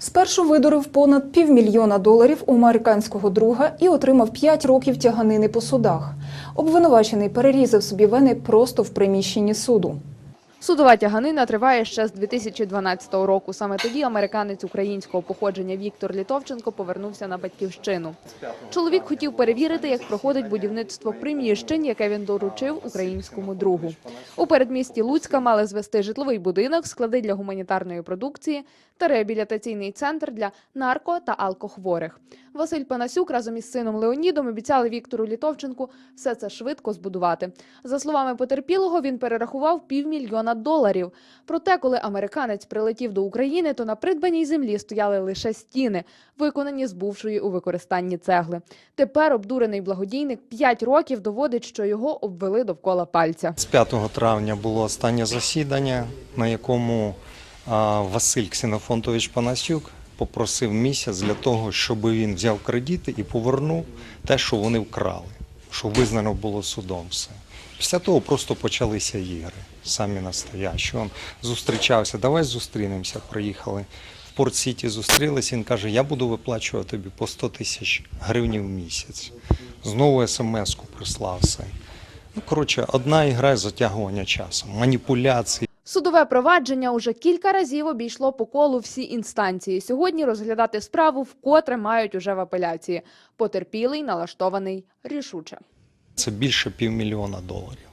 Спершу видурив понад півмільйона доларів у американського друга і отримав 5 років тяганини по судах. Обвинувачений перерізав собі вени просто в приміщенні суду. Судова тяганина триває ще з 2012 року. Саме тоді американець українського походження Віктор Літовченко повернувся на батьківщину. Чоловік хотів перевірити, як проходить будівництво приміщень, яке він доручив українському другу. У передмісті Луцька мали звести житловий будинок, склади для гуманітарної продукції та реабілітаційний центр для нарко та алкохворих. Василь Панасюк разом із сином Леонідом обіцяли Віктору Літовченку все це швидко збудувати. За словами потерпілого, він перерахував півмільйона доларів. Проте, коли американець прилетів до України, то на придбаній землі стояли лише стіни, виконані з бувшої у використанні цегли. Тепер обдурений благодійник 5 років доводить, що його обвели довкола пальця. З 5 травня було останнє засідання, на якому Василь Ксенофонтович Панасюк попросив місяць для того, щоб він взяв кредити і повернув те, що вони вкрали, що визнано було судом все. Після того просто почалися ігри, самі настоящі. Він зустрічався, давай зустрінемося, приїхали. В Порт-Сіті зустрілися, він каже, я буду виплачувати тобі по 100 тисяч гривень в місяць. Знову смс-ку прислав все. Ну, коротше, одна ігра затягування часу, маніпуляції. Судове провадження уже кілька разів обійшло по колу всі інстанції. Сьогодні розглядати справу вкотре мають уже в апеляції. Потерпілий налаштований рішуче. Це більше півмільйона доларів.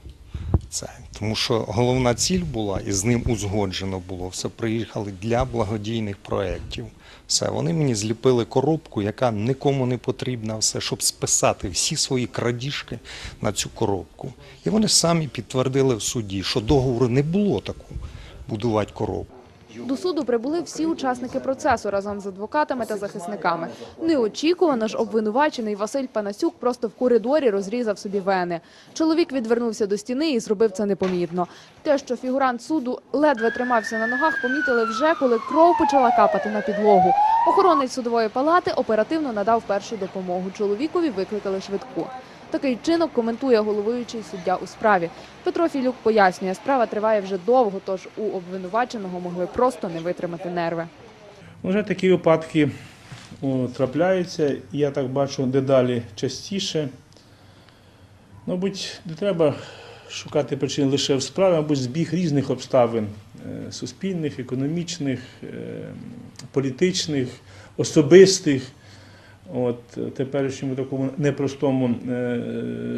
Це тому, що головна ціль була, і з ним узгоджено було. Все приїхали для благодійних проєктів. Все, вони мені зліпили коробку, яка нікому не потрібна, все, щоб списати всі свої крадіжки на цю коробку. І вони самі підтвердили в суді, що договору не було таку будувати коробку. До суду прибули всі учасники процесу разом з адвокатами та захисниками. Неочікувано ж обвинувачений Василь Панасюк просто в коридорі розрізав собі вени. Чоловік відвернувся до стіни і зробив це непомітно. Те, що фігурант суду ледве тримався на ногах, помітили вже, коли кров почала капати на підлогу. Охоронець судової палати оперативно надав першу допомогу. Чоловікові викликали швидку. Такий чинок коментує головуючий суддя у справі. Петро Філюк пояснює, справа триває вже довго, тож у обвинуваченого могли просто не витримати нерви. Вже такі випадки трапляються, я так бачу дедалі частіше. Мабуть, не треба шукати причин лише в справі, мабуть, збіг різних обставин е, суспільних, економічних, е, політичних, особистих. От теперішньому такому непростому е,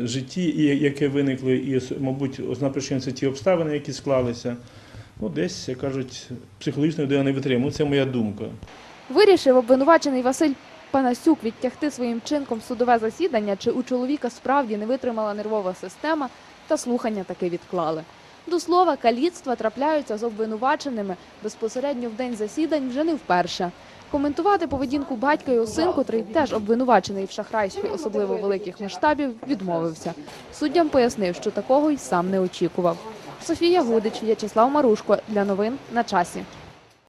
житті, і яке виникло, і, мабуть, причина це ті обставини, які склалися. Ну, десь, як кажуть, психологічно людина не витримує. Це моя думка. Вирішив обвинувачений Василь Панасюк відтягти своїм чинком судове засідання, чи у чоловіка справді не витримала нервова система, та слухання таки відклали. До слова, каліцтва трапляються з обвинуваченими безпосередньо в день засідань вже не вперше. Коментувати поведінку батька і син, котрий теж обвинувачений в шахрайстві особливо великих масштабів, відмовився. Суддям пояснив, що такого й сам не очікував. Софія Гудич, В'ячеслав Марушко для новин на часі.